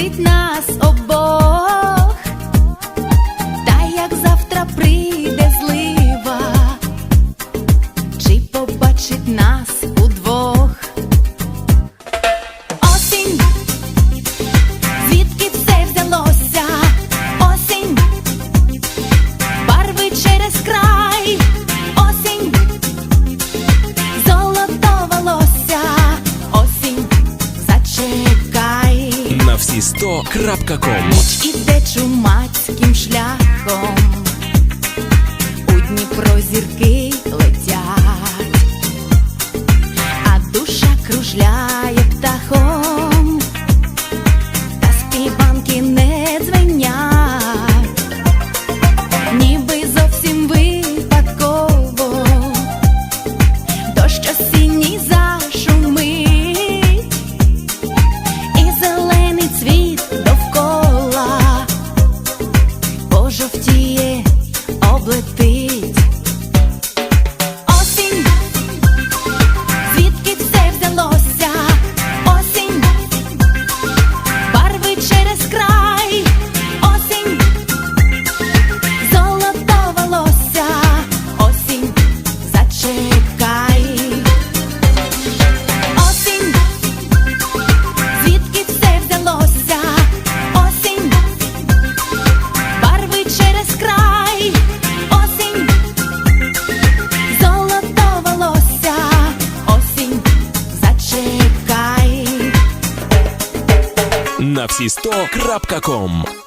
захистить нас обох. Ком Іде чумацьким шляхом, у Дніпро зірки летять, а душа кружля. Авдіє, облетить. на всі 100.com